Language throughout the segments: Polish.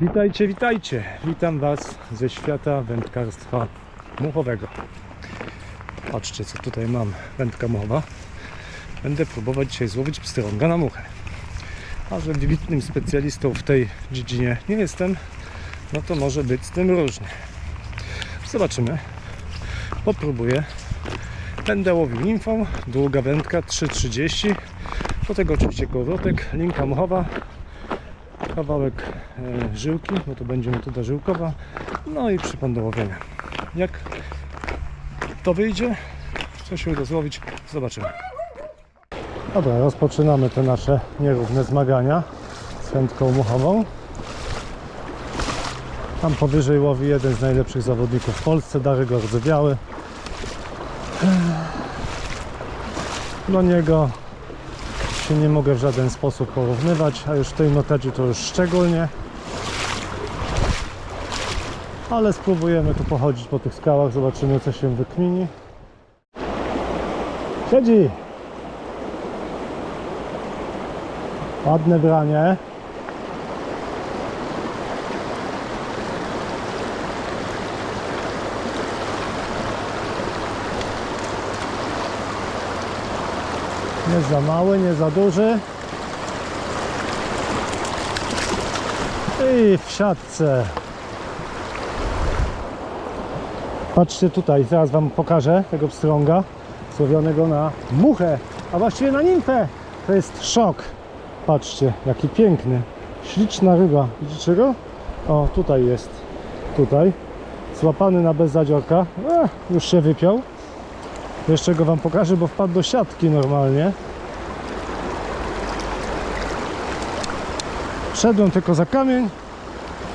Witajcie, witajcie. Witam Was ze świata wędkarstwa muchowego. Patrzcie, co tutaj mam. Wędka muchowa. Będę próbować dzisiaj złowić pstrąga na muchę. A że wybitnym specjalistą w tej dziedzinie nie jestem, no to może być z tym różnie. Zobaczymy. Popróbuję. Będę łowił nimfą. Długa wędka 3,30. Do tego oczywiście kołowrotek, linka muchowa, kawałek e, żyłki, bo to będzie metoda żyłkowa, no i przypon do łowienia. Jak to wyjdzie, co się uda złowić, zobaczymy. Dobra, rozpoczynamy te nasze nierówne zmagania z wędką muchową. Tam powyżej łowi jeden z najlepszych zawodników w Polsce, Darek Biały. Do niego się nie mogę w żaden sposób porównywać, a już w tej metodzie to już szczególnie. Ale spróbujemy tu pochodzić po tych skałach, zobaczymy co się wykmini. Siedzi! Ładne branie. Nie za mały, nie za duży. I w siatce. Patrzcie tutaj, zaraz Wam pokażę tego pstrąga słowionego na muchę, a właściwie na nimfę. To jest szok. Patrzcie, jaki piękny. Śliczna ryba. Widzicie go? O, tutaj jest. Tutaj. Złapany na bez zadziorka. E, już się wypiął. Jeszcze go Wam pokażę, bo wpadł do siatki normalnie. Szedłem tylko za kamień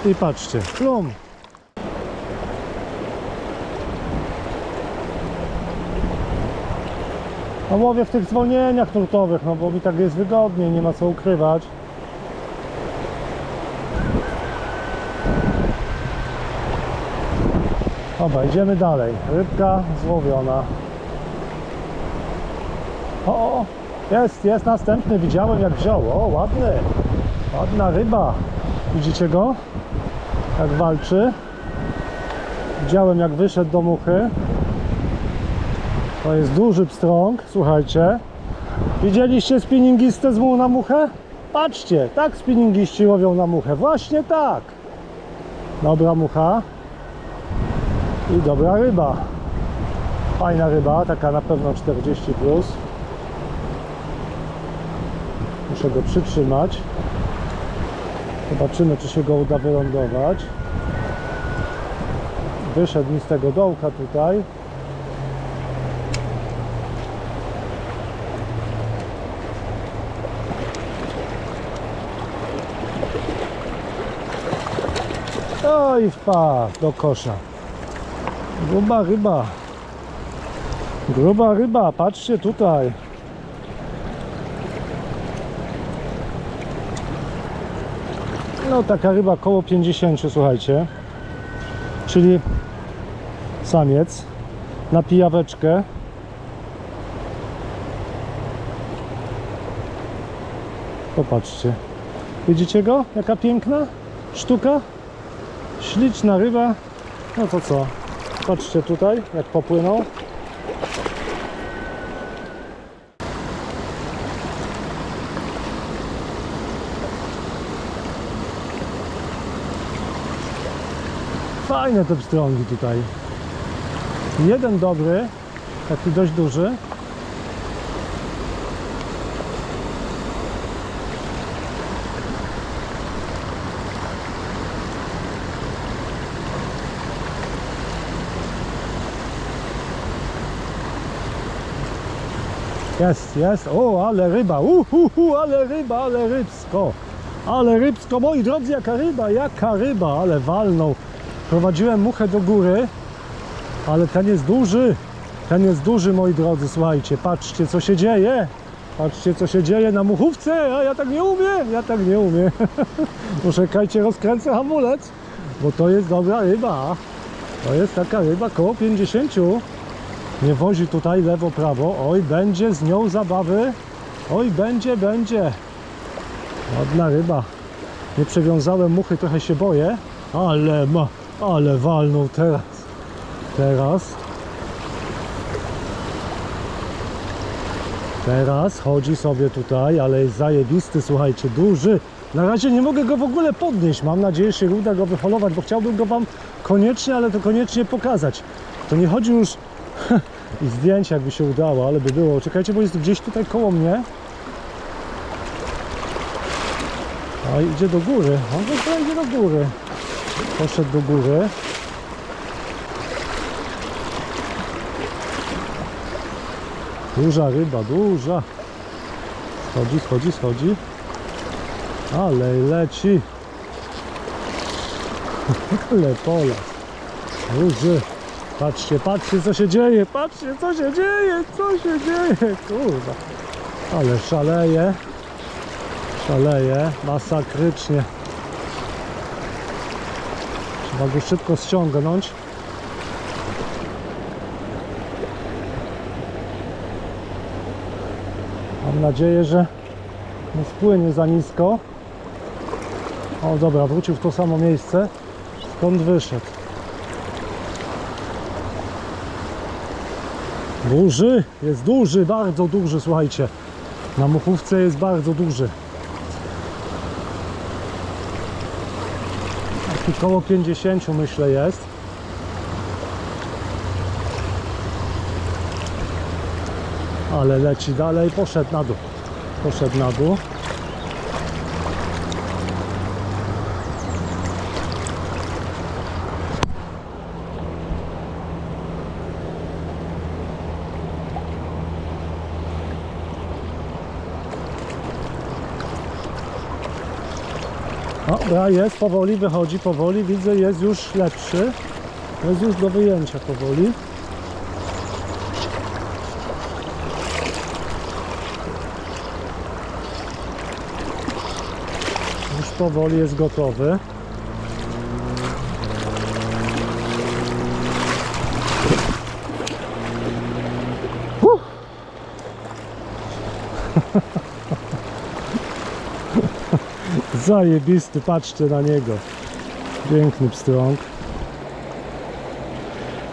i patrzcie, plum. No łowię w tych zwolnieniach nurtowych, no bo mi tak jest wygodniej, nie ma co ukrywać. Dobra, idziemy dalej. Rybka złowiona. O, o, jest, jest następny, widziałem jak wziął. O, ładny, ładna ryba. Widzicie go? Jak walczy. Widziałem jak wyszedł do muchy. To jest duży pstrąg, słuchajcie. Widzieliście spinningistę z na muchę? Patrzcie, tak spinningiści łowią na muchę. Właśnie tak. Dobra mucha. I dobra ryba. Fajna ryba, taka na pewno 40 plus. Muszę go przytrzymać. Zobaczymy, czy się go uda wylądować. Wyszedł mi z tego dołka tutaj. O i wpadł do kosza. Gruba ryba. Gruba ryba, patrzcie tutaj. No taka ryba koło 50, słuchajcie. Czyli samiec na pijaweczkę. Popatrzcie. Widzicie go? Jaka piękna sztuka? Śliczna ryba. No to co? Patrzcie tutaj, jak popłynął. Fajne te pstrągi tutaj. Jeden dobry, taki dość duży. Jest, jest. O, ale ryba. Uhuhu, ale ryba, ale rybsko. Ale rybsko, moi drodzy, jaka ryba, jaka ryba, ale walnął. Prowadziłem muchę do góry, ale ten jest duży. Ten jest duży, moi drodzy, słuchajcie. Patrzcie, co się dzieje. Patrzcie, co się dzieje na muchówce. A ja tak nie umiem, ja tak nie umiem. Poczekajcie, rozkręcę hamulec, bo to jest dobra ryba. To jest taka ryba koło 50. Nie wozi tutaj lewo, prawo. Oj, będzie z nią zabawy. Oj, będzie, będzie. Ładna ryba. Nie przewiązałem muchy, trochę się boję. Ale ma, ale walnął teraz. Teraz. Teraz chodzi sobie tutaj, ale jest zajebisty, słuchajcie, duży. Na razie nie mogę go w ogóle podnieść. Mam nadzieję, że się uda go wyholować, bo chciałbym go Wam koniecznie, ale to koniecznie pokazać. To nie chodzi już i zdjęcia, jakby się udało, ale by było. Czekajcie, bo jest gdzieś tutaj koło mnie. A idzie do góry. On idzie do góry. Poszedł do góry. Duża ryba, duża. Schodzi, schodzi, schodzi. Ale leci. Ale pola. Duży. Patrzcie, patrzcie co się dzieje, patrzcie co się dzieje, co się dzieje, kurwa. Ale szaleje. Szaleje, masakrycznie. Go szybko ściągnąć. Mam nadzieję, że nie spłynie za nisko. O dobra, wrócił w to samo miejsce, skąd wyszedł. Duży, jest duży, bardzo duży, słuchajcie. Na muchówce jest bardzo duży. Taki koło 50 myślę jest. Ale leci dalej, poszedł na dół. Poszedł na dół. Dobra, jest powoli, wychodzi powoli, widzę jest już lepszy. Jest już do wyjęcia powoli. Już powoli jest gotowy. Zajebisty, patrzcie na niego. Piękny pstrąg.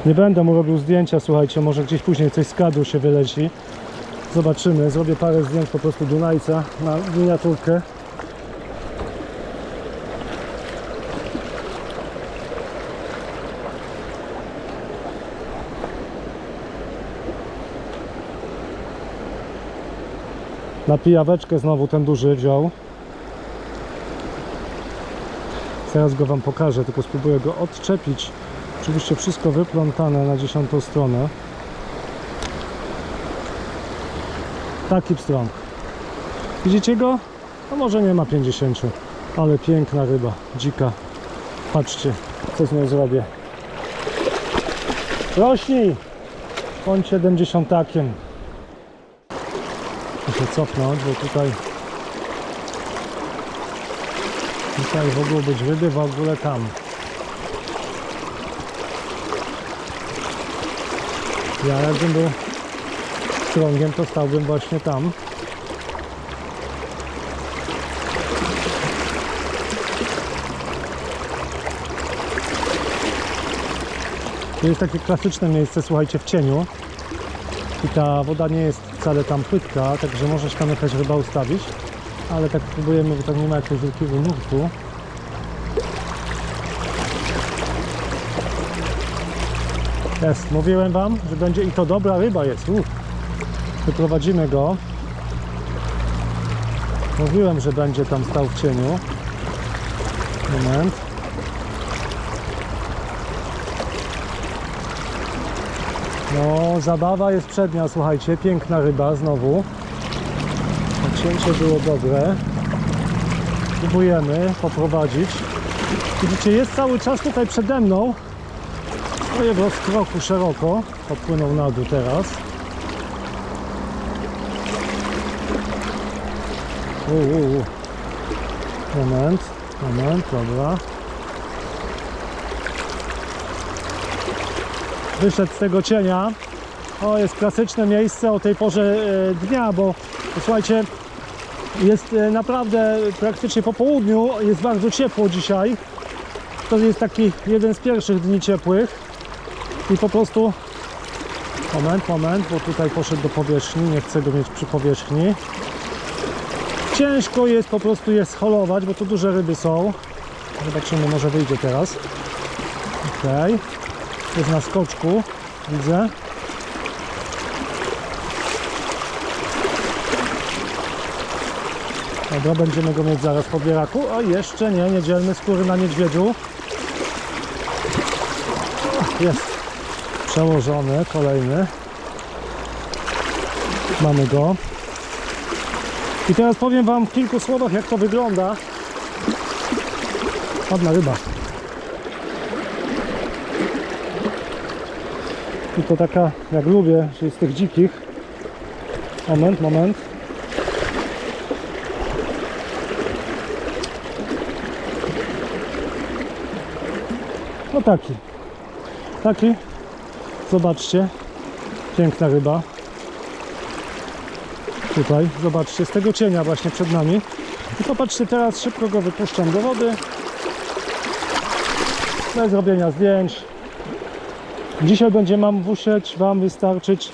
Nie będę mu robił zdjęcia, słuchajcie, może gdzieś później coś z kadru się wyleci. Zobaczymy, zrobię parę zdjęć po prostu Dunajca na miniaturkę. Na pijaweczkę znowu ten duży wziął. Zaraz go Wam pokażę, tylko spróbuję go odczepić. Oczywiście wszystko wyplątane na dziesiątą stronę. Taki pstrąg. Widzicie go? No może nie ma 50, ale piękna ryba, dzika. Patrzcie, co z nią zrobię. Rośnij! Bądź 70 takiem. Muszę cofnąć, bo tutaj Tutaj mogło być ryby, w ogóle tam. Ja jakbym był strągiem, to stałbym właśnie tam. To jest takie klasyczne miejsce, słuchajcie, w cieniu. I ta woda nie jest wcale tam płytka, także możesz tam jakaś ryba ustawić. Ale tak próbujemy, bo tam nie ma jakiegoś wielkiego nurtu. Jest, mówiłem wam, że będzie i to dobra ryba jest. Wyprowadzimy go. Mówiłem, że będzie tam stał w cieniu. Moment. No, zabawa jest przednia, słuchajcie. Piękna ryba znowu. Cięcie było dobre. Próbujemy poprowadzić. Widzicie, jest cały czas tutaj przede mną. Stoję w rozkroku szeroko. Popłynął na dół teraz. U, u, u. Moment, moment, dobra. Wyszedł z tego cienia. To jest klasyczne miejsce o tej porze e, dnia, bo słuchajcie, jest e, naprawdę praktycznie po południu, jest bardzo ciepło dzisiaj. To jest taki jeden z pierwszych dni ciepłych i po prostu moment, moment, bo tutaj poszedł do powierzchni, nie chcę go mieć przy powierzchni. Ciężko jest po prostu je scholować, bo tu duże ryby są. Zobaczymy, może wyjdzie teraz. Okej. Jest na skoczku, widzę. Dobra, będziemy go mieć zaraz po bieraku. O, jeszcze nie, nie dzielmy skóry na niedźwiedziu. Jest przełożony, kolejny. Mamy go. I teraz powiem Wam w kilku słowach, jak to wygląda. Ładna ryba. I to taka, jak lubię, czyli z tych dzikich. Moment, moment. Taki. Taki. Zobaczcie. Piękna ryba. Tutaj, zobaczcie, z tego cienia właśnie przed nami. I popatrzcie, teraz szybko go wypuszczam do wody. Bez robienia zdjęć. Dzisiaj będzie mam musieć Wam wystarczyć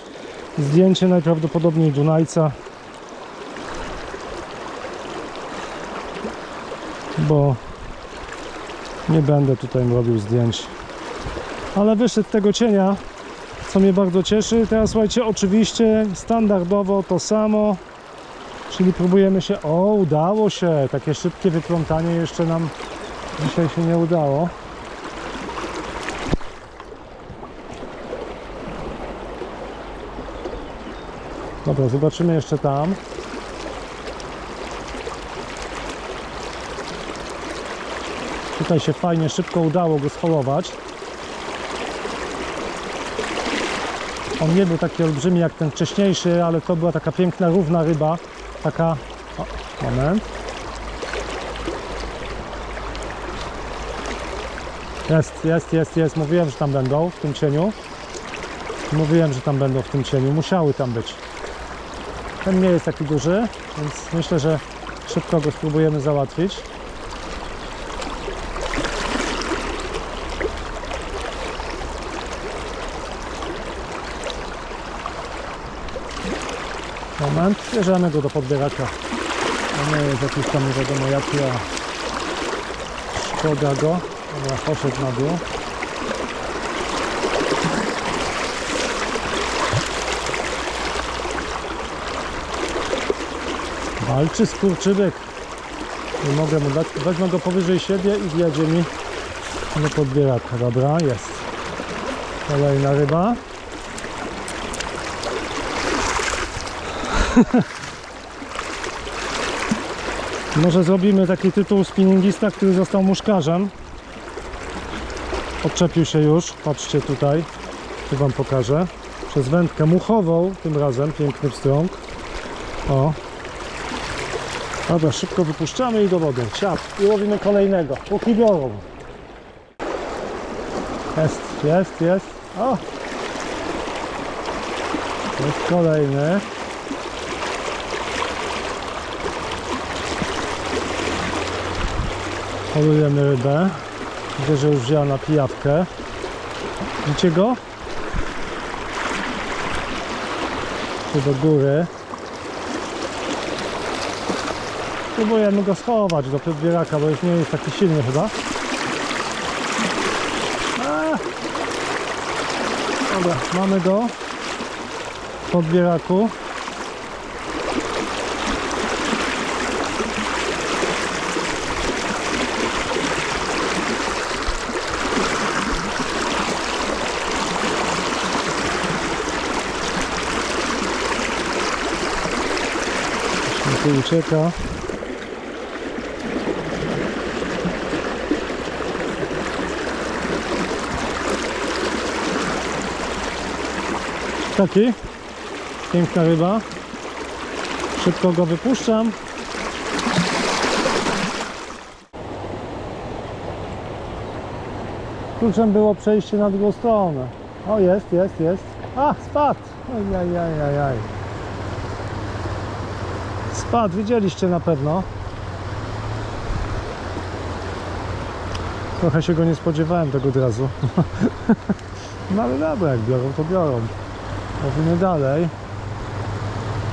zdjęcie najprawdopodobniej Dunajca. Bo nie będę tutaj robił zdjęć. Ale wyszedł tego cienia, co mnie bardzo cieszy. Teraz słuchajcie, oczywiście standardowo to samo. Czyli próbujemy się... O, udało się! Takie szybkie wyplątanie jeszcze nam dzisiaj się nie udało. Dobra, zobaczymy jeszcze tam. Tutaj się fajnie, szybko udało go scholować. On nie był taki olbrzymi jak ten wcześniejszy, ale to była taka piękna, równa ryba. Taka... O, moment. Jest, jest, jest, jest. Mówiłem, że tam będą w tym cieniu. Mówiłem, że tam będą w tym cieniu. Musiały tam być. Ten nie jest taki duży, więc myślę, że szybko go spróbujemy załatwić. Moment, bierzemy go do podbieraka. To nie jest jakiś tam nie wiadomo jaki, a szkoda go. Dobra, poszedł na dół. Walczy skurczybyk. Nie mogę mu dać. Weźmę go powyżej siebie i wjedzie mi do podbieraka. Dobra, jest. Kolejna ryba. Może zrobimy taki tytuł spinningista, który został muszkarzem. Odczepił się już, patrzcie tutaj, tu Wam pokażę. Przez wędkę muchową, tym razem piękny wstrąg. O. Dobra, szybko wypuszczamy i do wody. Ciap. I łowimy kolejnego. Póki biorą. Jest, jest, jest. O! Jest kolejny. Holujemy rybę. Widzę, że już wzięła na pijawkę. Widzicie go? Tu do góry. Próbujemy go schować do podbieraka, bo już nie jest taki silny chyba. A! Dobra, mamy go w podbieraku. Tu ucieka. Taki. Piękna ryba. Szybko go wypuszczam. Kluczem było przejście na drugą stronę. O, jest, jest, jest. A, spadł. Ojajajajaj. Spadł, widzieliście na pewno. Trochę się go nie spodziewałem tego od razu. No ale dobra, jak biorą, to biorą. Mówimy dalej.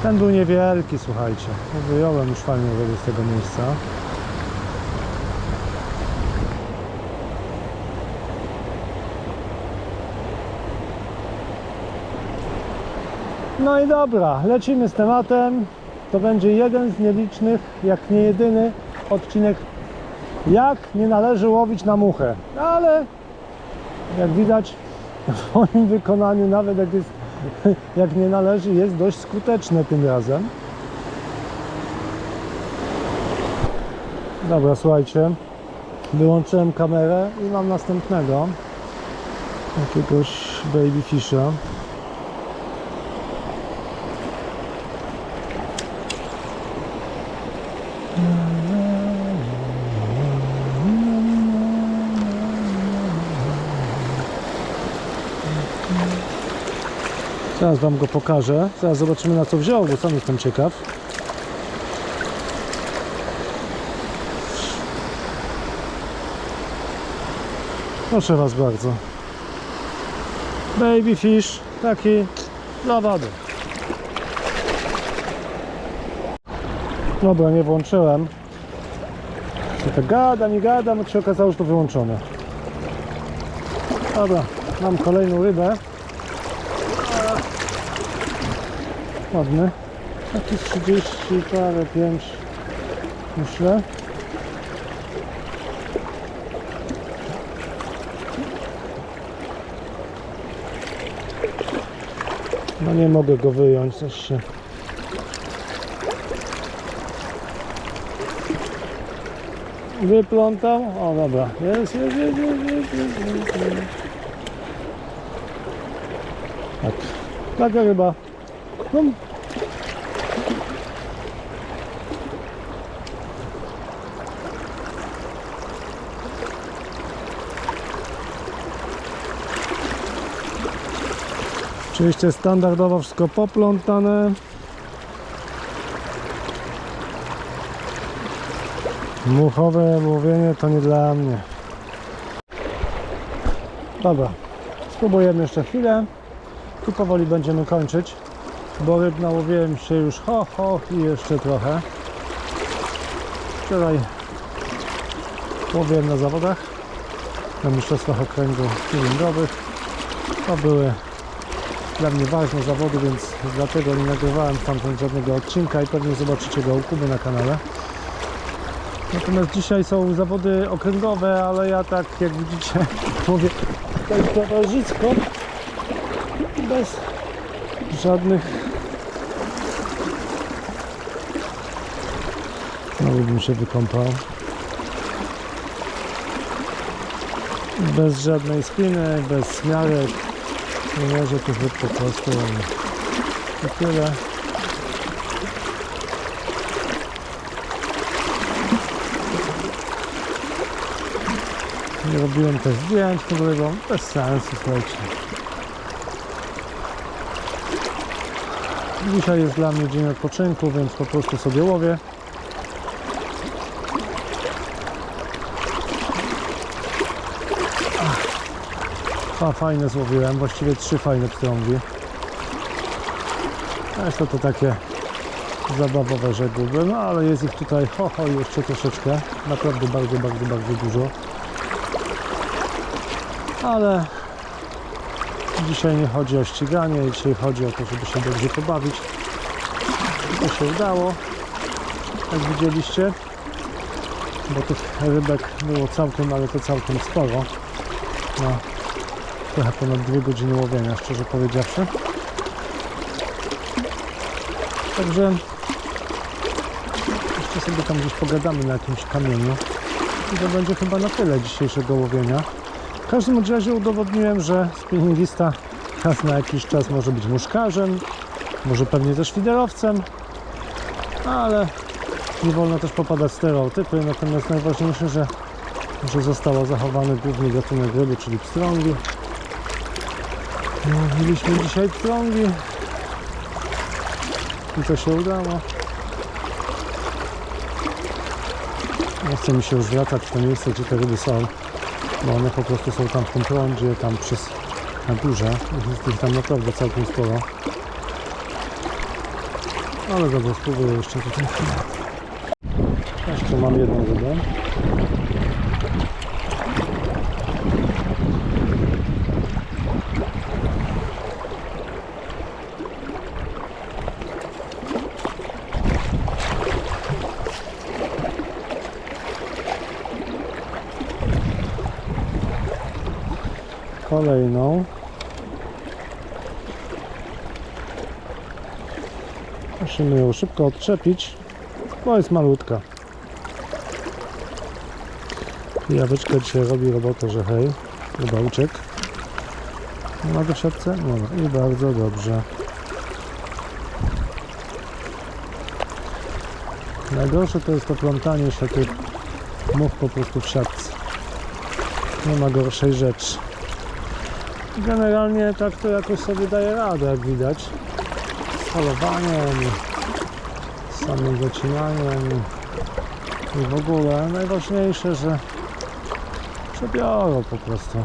Ten był niewielki, słuchajcie. Wyjąłem już fajnie z tego miejsca. No i dobra, lecimy z tematem. To będzie jeden z nielicznych, jak nie jedyny odcinek jak nie należy łowić na muchę. Ale jak widać w moim wykonaniu nawet jak jest jak nie należy jest dość skuteczne tym razem. Dobra, słuchajcie. Wyłączyłem kamerę i mam następnego jakiegoś babyfisha. Zaraz Wam go pokażę. Zaraz zobaczymy na co wziął, bo sam jestem ciekaw. Proszę Was bardzo. Baby fish, taki dla wody. Dobra, nie włączyłem. Się to gadam i gadam, się okazało, że to wyłączone. Dobra, mam kolejną rybę. Ładny. Taki 30 parę 5 myślę. No nie mogę go wyjąć, coś się wyplątał. O dobra, jest, jest, jest, jest, jest, jest, jest. Tak, taka ryba. Oczywiście standardowo wszystko poplątane. Muchowe łowienie to nie dla mnie. Dobra, spróbujemy jeszcze chwilę. Tu powoli będziemy kończyć, bo ryb nałowiłem się już ho, ho i jeszcze trochę. Wczoraj łowiłem na zawodach, na mistrzostwach okręgu cylindowych. To były dla mnie ważne zawody, więc dlatego nie nagrywałem stamtąd żadnego odcinka i pewnie zobaczycie go u Kuby na kanale. Natomiast dzisiaj są zawody okręgowe, ale ja tak jak widzicie mówię tutaj towarzysko bez żadnych. Znowu bym się wykąpał. Bez żadnej spiny, bez smiarek nie może tu być po prostu. I tyle. Nie robiłem też zdjęć tym rybom bez sensu słuchajcie dzisiaj jest dla mnie dzień odpoczynku więc po prostu sobie łowię fajne złowiłem, właściwie trzy fajne pstrągi. Reszta to takie zabawowe rzekłbym, no ale jest ich tutaj ho, ho jeszcze troszeczkę. Naprawdę bardzo, bardzo, bardzo dużo. Ale dzisiaj nie chodzi o ściganie, dzisiaj chodzi o to, żeby się dobrze pobawić. To się udało, jak widzieliście, bo tych rybek było całkiem, ale to całkiem sporo. No, trochę ponad dwie godziny łowienia, szczerze powiedziawszy. Także jeszcze sobie tam gdzieś pogadamy na jakimś kamieniu. I to będzie chyba na tyle dzisiejszego łowienia. W każdym razie udowodniłem, że spinningista raz na jakiś czas może być muszkarzem, może pewnie też widelowcem, ale nie wolno też popadać w stereotypy. Natomiast najważniejsze, że, że zostało zachowany główny gatunek ryby, czyli pstrągi. Mieliśmy dzisiaj pstrągi, I to się udało. Nie chce mi się już wracać w to miejsce, gdzie te ryby są, bo one po prostu są tam w tym prądzie, tam przez, na górze. Jest ich tam naprawdę całkiem sporo. Ale dobra, spróbuję jeszcze tutaj. Jeszcze mam jedną rybę. Kolejną. Musimy szybko odczepić, bo jest malutka. Jaweczka dzisiaj robi robotę, że hej, chyba ma w siatce? Ma. I bardzo dobrze. Najgorsze to jest to plątanie się tych much po prostu w siatce. Nie ma gorszej rzeczy. Generalnie tak to jakoś sobie daje radę, jak widać. Z halowaniem, samym zacinaniem i w ogóle najważniejsze, że przebiorą po prostu.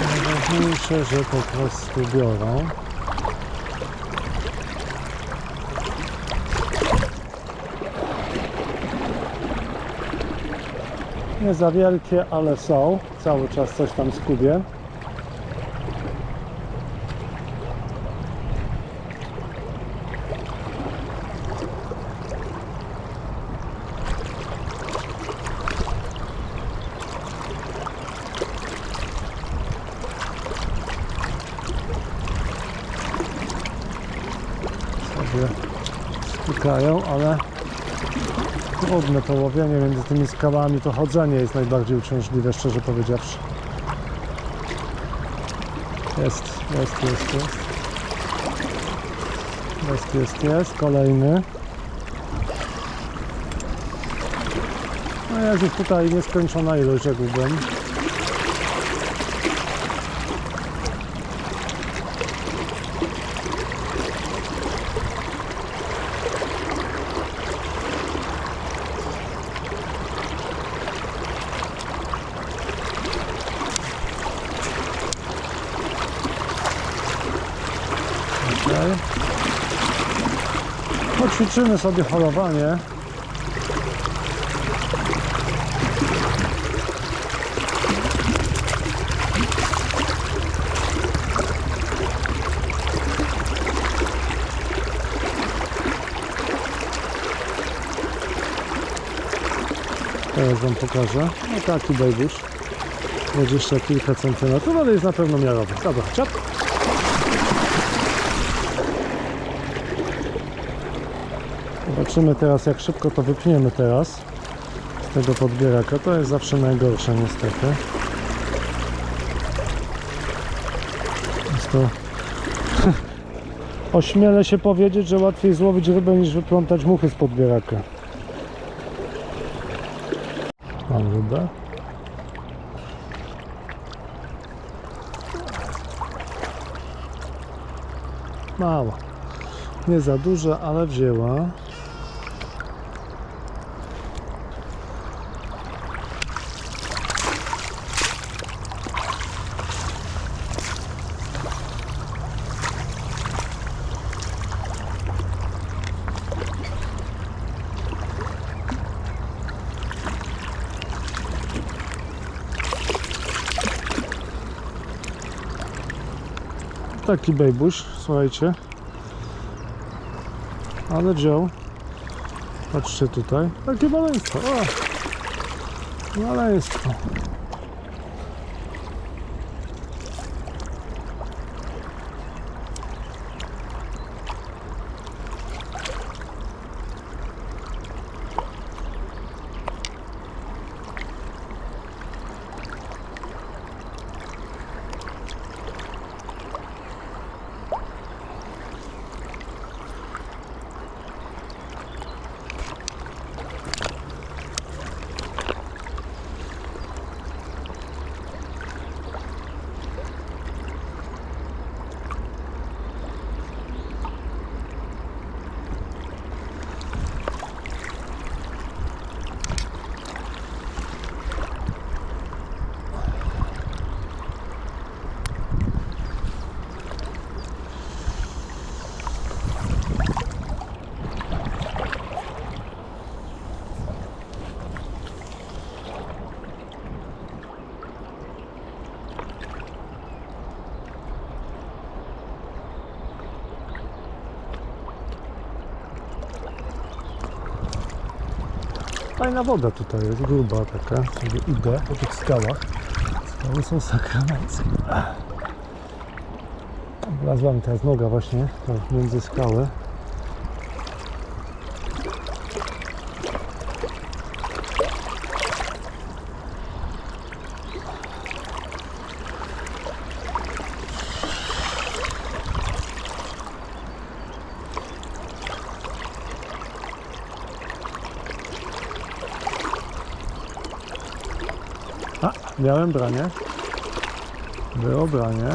Najważniejsze, że po prostu biorą. Nie za wielkie, ale są. Cały czas coś tam skubię. Sobie ale trudne połowienie między tymi skałami, to chodzenie jest najbardziej uciążliwe, szczerze powiedziawszy. Jest, jest, jest, jest. Jest, jest, jest. Kolejny. No ich tutaj nieskończona ilość, rzekłbym. Okej. Poćwiczymy sobie holowanie. Teraz Wam pokażę. No taki bejbusz. Dwadzieścia kilka centymetrów, ale jest na pewno miarowy. Dobra, ciap. Zobaczymy teraz jak szybko to wypniemy teraz z tego podbieraka. To jest zawsze najgorsze niestety. Jest to... Ośmielę się powiedzieć, że łatwiej złowić rybę niż wyplątać muchy z podbieraka. Mam rybę. Mała. Nie za duża, ale wzięła. Taki bejbuś, słuchajcie. Ale wziął. Patrzcie tutaj. Takie maleństwo. O! Maleństwo. Fajna woda tutaj jest, gruba taka. Sobie idę po tych skałach. Skały są sakramenckie. Wlazła mi teraz noga właśnie między skały. A, miałem branie. Było branie.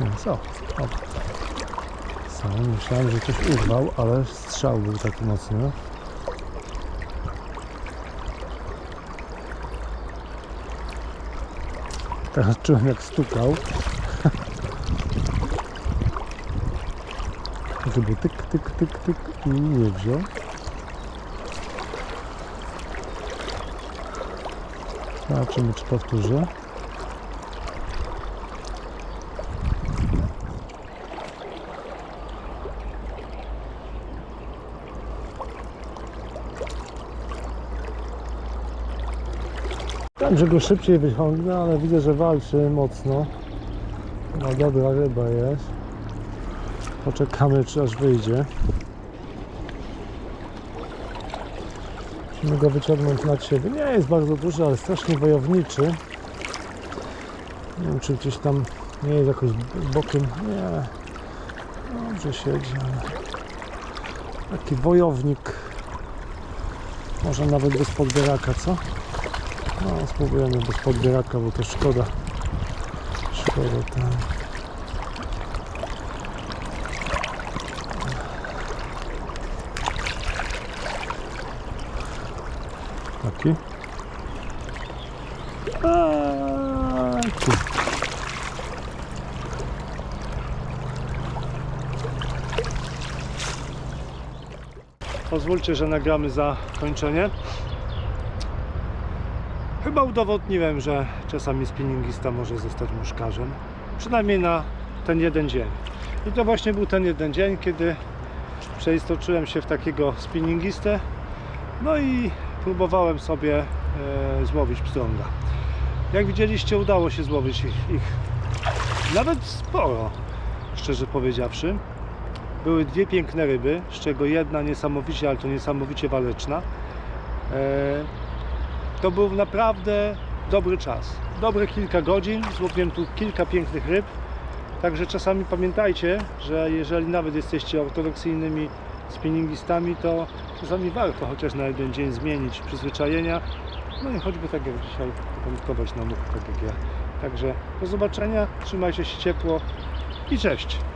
No co? O. Sam myślałem, że coś urwał, ale strzał był taki mocny. Teraz czułem jak stukał. Żeby tyk, tyk, tyk, tyk i nie wziął. Zobaczymy czy powtórzę. Tam, że go szybciej wyciągnę, ale widzę, że walczy mocno. No dobra ryba jest. Poczekamy, czy aż wyjdzie. Musimy go wyciągnąć nad siebie. Nie jest bardzo duży, ale strasznie wojowniczy. Nie wiem, czy gdzieś tam nie jest jakoś bokiem. Nie. Dobrze siedzi, ale taki wojownik. Może nawet bez podbieraka, co? No, spróbujemy bez podbieraka, bo to szkoda. Szkoda, tak. Taki. Taki. Pozwólcie, że nagramy zakończenie. Chyba udowodniłem, że czasami spinningista może zostać muszkarzem. Przynajmniej na ten jeden dzień. I to właśnie był ten jeden dzień, kiedy przeistoczyłem się w takiego spinningistę. No i próbowałem sobie e, złowić pstrąga. Jak widzieliście, udało się złowić ich, ich nawet sporo, szczerze powiedziawszy. Były dwie piękne ryby, z czego jedna niesamowicie, ale to niesamowicie waleczna. E, to był naprawdę dobry czas. Dobre kilka godzin, złowiłem tu kilka pięknych ryb. Także czasami pamiętajcie, że jeżeli nawet jesteście ortodoksyjnymi spinningistami, to czasami warto chociaż na jeden dzień zmienić przyzwyczajenia. No i choćby tak jak dzisiaj wędkować na much, tak jak ja. Także do zobaczenia, trzymajcie się ciepło i cześć!